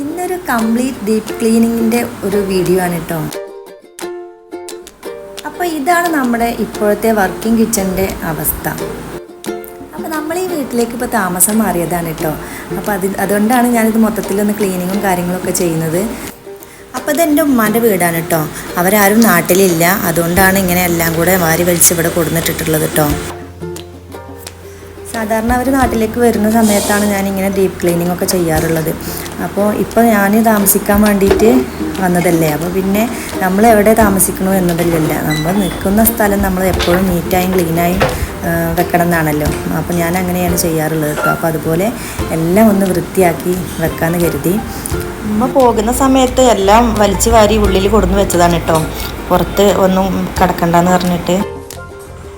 ഇന്നൊരു complete deep ക്ലീനിങ്ങിന്റെ ഒരു video ആണ് കേട്ടോ അപ്പോൾ ഇതാണ് നമ്മുടെ ഇപ്പോഴത്തെ വർക്കിംഗ് കിച്ചന്റെ അവസ്ഥ. അപ്പോൾ നമ്മൾ ഈ വീട്ടിലേക്ക് ഇപ്പോൾ താമസം മാറിയതാണ് കേട്ടോ അപ്പോൾ അത് അതുകൊണ്ടാണ് ഞാനിത് മൊത്തത്തിലൊന്ന് ക്ലീനിങ്ങും കാര്യങ്ങളൊക്കെ ചെയ്യുന്നത്. അപ്പോൾ ഇത് എന്റെ ഉമ്മാന്റെ വീടാണ് കേട്ടോ അവരാരും നാട്ടിലില്ല. അതുകൊണ്ടാണ് ഇങ്ങനെ എല്ലാം കൂടെ വാരി വലിച്ച് ഇവിടെ കൊടുന്നിട്ടിട്ടുള്ളത് കേട്ടോ സാധാരണ അവർ നാട്ടിലേക്ക് വരുന്ന സമയത്താണ് ഞാൻ ഇങ്ങനെ ഡീപ്പ് ക്ലീനിങ് ഒക്കെ ചെയ്യാറുള്ളത്. അപ്പോൾ ഇപ്പോൾ ഞാൻ താമസിക്കാൻ വേണ്ടിയിട്ട് വന്നതല്ലേ? അപ്പോൾ പിന്നെ നമ്മൾ എവിടെ താമസിക്കണോ എന്നതല്ലല്ല. നമ്മൾ നിൽക്കുന്ന സ്ഥലം നമ്മൾ എപ്പോഴും നീറ്റായും ക്ലീനായും വെക്കണം എന്നാണല്ലോ അപ്പോൾ ഞാൻ അങ്ങനെയാണ് ചെയ്യാറുള്ളത് കേട്ടോ. അപ്പോൾ അതുപോലെ എല്ലാം ഒന്ന് വൃത്തിയാക്കി വെക്കാമെന്ന് കരുതി. നമ്മൾ പോകുന്ന സമയത്ത് എല്ലാം വലിച്ചു വാരി ഉള്ളിൽ കൊടുന്ന് വെച്ചതാണ് കേട്ടോ. പുറത്ത് ഒന്നും കിടക്കണ്ടെന്ന് പറഞ്ഞിട്ട്.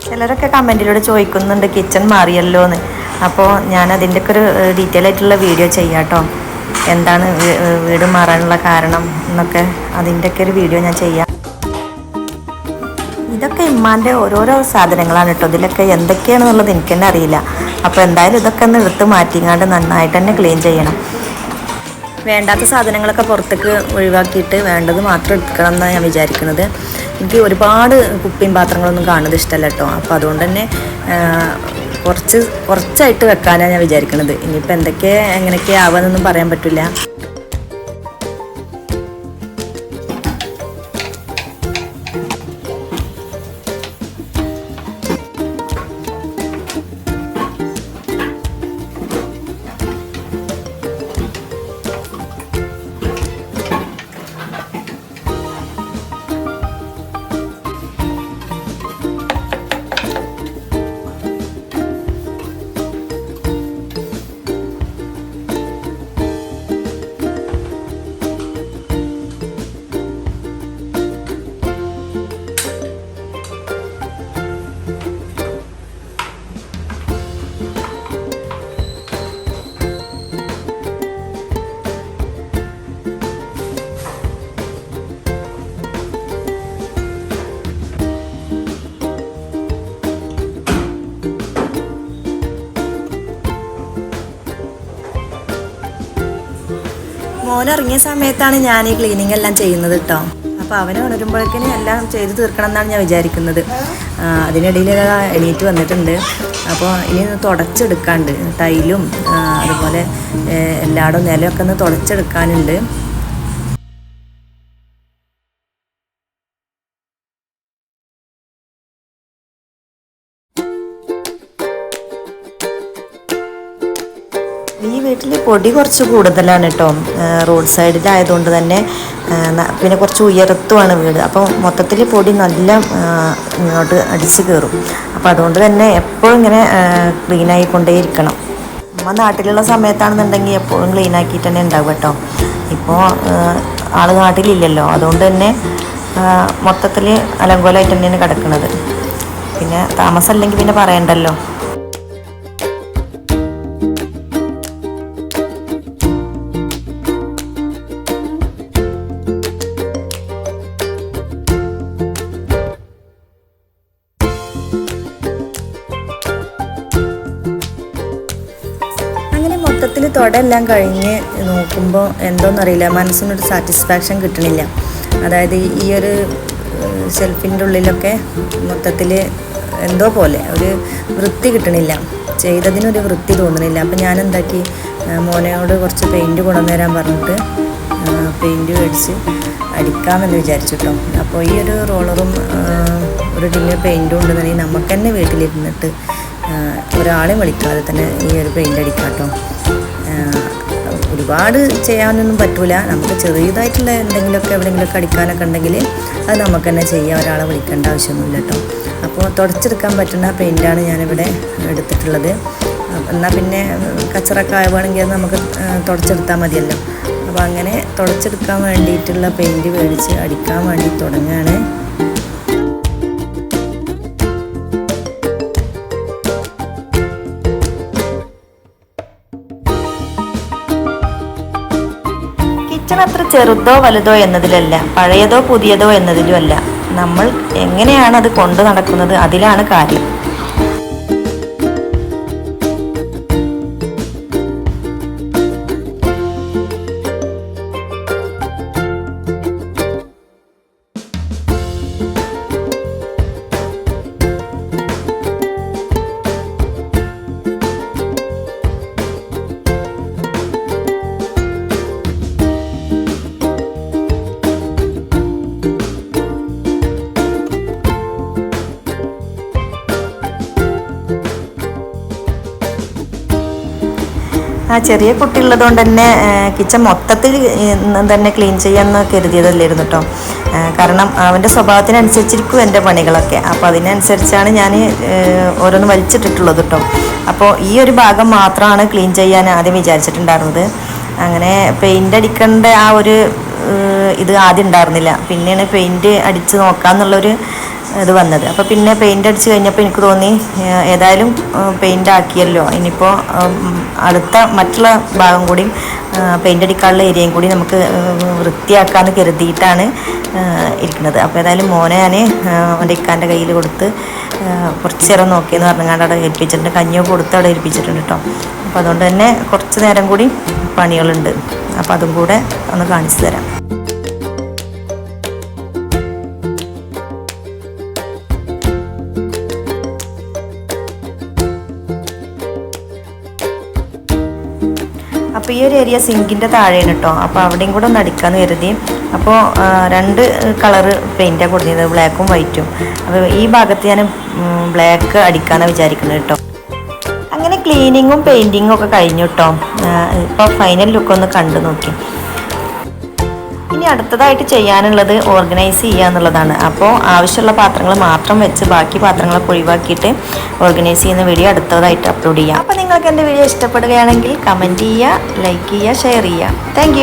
ചിലരൊക്കെ കമന്റിലൂടെ ചോദിക്കുന്നുണ്ട് കിച്ചൺ മാറിയല്ലോ എന്ന് അപ്പോൾ ഞാൻ അതിന്റെയൊക്കെ ഒരു ഡീറ്റെയിൽ ആയിട്ടുള്ള വീഡിയോ ചെയ്യാം കേട്ടോ എന്താണ് വീട് മാറാനുള്ള കാരണം എന്നൊക്കെ അതിന്റെയൊക്കെ ഒരു വീഡിയോ ഞാൻ ചെയ്യാം. ഇതൊക്കെ ഇമ്മാന്റെ ഓരോരോ സാധനങ്ങളാണ് കേട്ടോ ഇതിലൊക്കെ എന്തൊക്കെയാണെന്നുള്ളത് എനിക്ക് തന്നെ അറിയില്ല. അപ്പോൾ എന്തായാലും ഇതൊക്കെ ഒന്ന് എടുത്ത് മാറ്റിങ്ങാണ്ട് നന്നായിട്ട് തന്നെ ക്ലീൻ ചെയ്യണം. വേണ്ടാത്ത സാധനങ്ങളൊക്കെ പുറത്തേക്ക് ഒഴിവാക്കിയിട്ട് വേണ്ടത് മാത്രം എടുക്കണം എന്നാണ് ഞാൻ വിചാരിക്കുന്നത്. എനിക്ക് ഒരുപാട് കുപ്പിയും പാത്രങ്ങളൊന്നും കാണുന്നത് ഇഷ്ടമല്ല കേട്ടോ. അപ്പോൾ അതുകൊണ്ട് തന്നെ കുറച്ച് കുറച്ചായിട്ട് വെക്കാനാണ് ഞാൻ വിചാരിക്കുന്നത് ഇനിയിപ്പോൾ എന്തൊക്കെ എങ്ങനെയൊക്കെ ആവാന്നൊന്നും പറയാൻ പറ്റില്ല മോൻ ഇറങ്ങിയ സമയത്താണ് ഞാൻ ഈ ക്ലീനിങ് എല്ലാം ചെയ്യുന്നത് കേട്ടോ അപ്പോൾ അവന് ഉണരുമ്പോഴേക്കിന് എല്ലാം ചെയ്ത് തീർക്കണം എന്നാണ് ഞാൻ വിചാരിക്കുന്നത്. അതിനിടയിൽ എണീറ്റ് വന്നിട്ടുണ്ട്. അപ്പോൾ ഇനി തുടച്ചെടുക്കാണ്ട് ടൈലും അതുപോലെ എല്ലായിടും നിലമൊക്കെ ഒന്ന് തുടച്ചെടുക്കാനുണ്ട്. ഈ വീട്ടിൽ പൊടി കുറച്ച് കൂടുതലാണ് കേട്ടോ റോഡ് സൈഡിലായതുകൊണ്ട് തന്നെ പിന്നെ കുറച്ച് ഉയരത്തുമാണ് വീട്. അപ്പോൾ മൊത്തത്തിൽ പൊടി നല്ല ഇങ്ങോട്ട് അടിച്ച് കയറും അപ്പോൾ അതുകൊണ്ട് തന്നെ എപ്പോഴും ഇങ്ങനെ ക്ലീൻ ആയിക്കൊണ്ടേയിരിക്കണം അമ്മ നാട്ടിലുള്ള സമയത്താണെന്നുണ്ടെങ്കിൽ എപ്പോഴും ക്ലീൻ ആക്കിയിട്ട് തന്നെ ഉണ്ടാവും കേട്ടോ ഇപ്പോൾ ആൾ നാട്ടിലില്ലല്ലോ. അതുകൊണ്ട് തന്നെ മൊത്തത്തിൽ അലങ്കോലമായിട്ട് തന്നെയാണ് കിടക്കുന്നത് പിന്നെ താമസം അല്ലെങ്കിൽ പിന്നെ പറയണ്ടല്ലോ. തൊടെല്ലാം കഴിഞ്ഞ് നോക്കുമ്പോൾ എന്തോന്നറിയില്ല. മനസ്സിനൊരു സാറ്റിസ്ഫാക്ഷൻ കിട്ടണില്ല. അതായത് ഈ ഒരു ഷെൽഫിന്റെ ഉള്ളിലൊക്കെ മൊത്തത്തിൽ എന്തോ പോലെ ഒരു വൃത്തി കിട്ടണില്ല. ചെയ്തതിനൊരു വൃത്തി തോന്നണില്ല. അപ്പം ഞാൻ എന്താക്കി മോനയോട് കുറച്ച് പെയിന്റ് കൊണ്ടുവന്നുതരാൻ പറഞ്ഞിട്ട് പെയിന്റ് മേടിച്ച് അടിക്കാമെന്ന് വിചാരിച്ചു കേട്ടോ അപ്പോൾ ഈ ഒരു റോളറും ഒരു ടിന്ന് പെയിന്റും ഉണ്ടെന്നുണ്ടെങ്കിൽ നമുക്ക് തന്നെ വീട്ടിലിരുന്നിട്ട് ഒരാളെ വിളിക്കാതെ തന്നെ ഈ ഒരു പെയിന്റ് അടിക്കാം കേട്ടോ ഒരുപാട് ചെയ്യാനൊന്നും പറ്റൂല. നമുക്ക് ചെറിയതായിട്ടുള്ള എന്തെങ്കിലുമൊക്കെ എവിടെയെങ്കിലുമൊക്കെ അടിക്കാനൊക്കെ ഉണ്ടെങ്കിൽ അത് നമുക്ക് തന്നെ ചെയ്യാം. ഒരാളെ വിളിക്കേണ്ട ആവശ്യമൊന്നുമില്ല കേട്ടോ. അപ്പോൾ തുടച്ചെടുക്കാൻ പറ്റുന്ന പെയിന്റാണ് ഞാനിവിടെ എടുത്തിട്ടുള്ളത്. എന്നാൽ പിന്നെ കച്ചറൊക്കെ ആവുകയാണെങ്കിൽ അത് നമുക്ക് തുടച്ചെടുത്താൽ മതിയല്ലോ. അപ്പോൾ അങ്ങനെ തുടച്ചെടുക്കാൻ വേണ്ടിയിട്ടുള്ള പെയിന്റ് മേടിച്ച് അടിക്കാൻ വേണ്ടി തുടങ്ങുകയാണ്. കിച്ചൺ അത്ര ചെറുതോ വലുതോ എന്നതിലല്ല പഴയതോ പുതിയതോ എന്നതിലുമല്ല. നമ്മൾ എങ്ങനെയാണ് അത് കൊണ്ടു നടക്കുന്നത് അതിലാണ് കാര്യം. ആ ചെറിയ കുട്ടി ഉള്ളതുകൊണ്ട് തന്നെ കിച്ചൺ മൊത്തത്തിൽ തന്നെ ക്ലീൻ ചെയ്യാമെന്ന് കരുതിയതല്ലായിരുന്നു കേട്ടോ കാരണം അവന്റെ സ്വഭാവത്തിനനുസരിച്ചിരിക്കും എന്റെ പണികളൊക്കെ. അപ്പോൾ അതിനനുസരിച്ചാണ് ഞാൻ ഓരോന്ന് വലിച്ചിട്ടിട്ടുള്ളത് കേട്ടോ അപ്പോൾ ഈ ഒരു ഭാഗം മാത്രമാണ് ക്ലീൻ ചെയ്യാൻ ആദ്യം വിചാരിച്ചിട്ടുണ്ടായിരുന്നത്. അങ്ങനെ പെയിന്റ് അടിക്കേണ്ട ആ ഒരു ഇത് ആദ്യം ഉണ്ടായിരുന്നില്ല. പിന്നെയാണ് പെയിന്റ് അടിച്ച് നോക്കാമെന്നുള്ളൊരു ഇത് വന്നത്. അപ്പോൾ പിന്നെ പെയിന്റ് അടിച്ച് കഴിഞ്ഞപ്പോൾ എനിക്ക് തോന്നി ഏതായാലും പെയിന്റ് ആക്കിയല്ലോ. ഇനിയിപ്പോൾ അടുത്ത മറ്റുള്ള ഭാഗം കൂടി പെയിന്റ് അടിക്കാനുള്ള ഏരിയയും കൂടി നമുക്ക് വൃത്തിയാക്കാമെന്ന് കരുതിയിട്ടാണ് ഇരിക്കുന്നത്. അപ്പോൾ ഏതായാലും മോനെ ഞാൻ അവന്റെ ഇക്കാന്റെ കയ്യിൽ കൊടുത്ത് കുറച്ച് നേരം നോക്കിയെന്ന് പറഞ്ഞാണ്ട് അവിടെ ഏൽപ്പിച്ചിട്ടുണ്ട്. കഞ്ഞിയോ കൊടുത്ത് അവിടെ ഏൽപ്പിച്ചിട്ടുണ്ട് കേട്ടോ അപ്പോൾ അതുകൊണ്ട് തന്നെ കുറച്ച് നേരം കൂടി പണികളുണ്ട്. അപ്പോൾ അതും കൂടെ ഒന്ന് കാണിച്ചു തരാം. അപ്പോൾ ഈ ഒരു ഏരിയ സിങ്കിന്റെ താഴെയാണ് കേട്ടോ അപ്പോൾ അവിടെയും കൂടെ ഒന്ന് അടിക്കാമെന്ന് കരുതി. അപ്പോൾ രണ്ട് കളറ് പെയിന്റാണ് കൊടുത്തിരുന്നത്. ബ്ലാക്കും വൈറ്റും അപ്പോൾ ഈ ഭാഗത്ത് ഞാൻ ബ്ലാക്ക് അടിക്കാനാണ് വിചാരിക്കുന്നത് കേട്ടോ അങ്ങനെ ക്ലീനിങ്ങും പെയിന്റിങ്ങും ഒക്കെ കഴിഞ്ഞു കേട്ടോ ഇപ്പോൾ ഫൈനൽ ലുക്ക് ഒന്ന് കണ്ടു നോക്കി. ഇനി അടുത്തതായിട്ട് ചെയ്യാനുള്ളത് ഓർഗനൈസ് ചെയ്യുക എന്നുള്ളതാണ്. അപ്പോൾ ആവശ്യമുള്ള പാത്രങ്ങൾ മാത്രം വെച്ച് ബാക്കി പാത്രങ്ങളൊക്കെ ഒഴിവാക്കിയിട്ട് ഓർഗനൈസ് ചെയ്യുന്ന വീഡിയോ അടുത്തതായിട്ട് അപ്ലോഡ് ചെയ്യാം. അപ്പോൾ നിങ്ങൾക്ക് എന്റെ വീഡിയോ ഇഷ്ടപ്പെടുകയാണെങ്കിൽ കമന്റ് ചെയ്യുക ലൈക്ക് ചെയ്യുക ഷെയർ ചെയ്യുക. താങ്ക്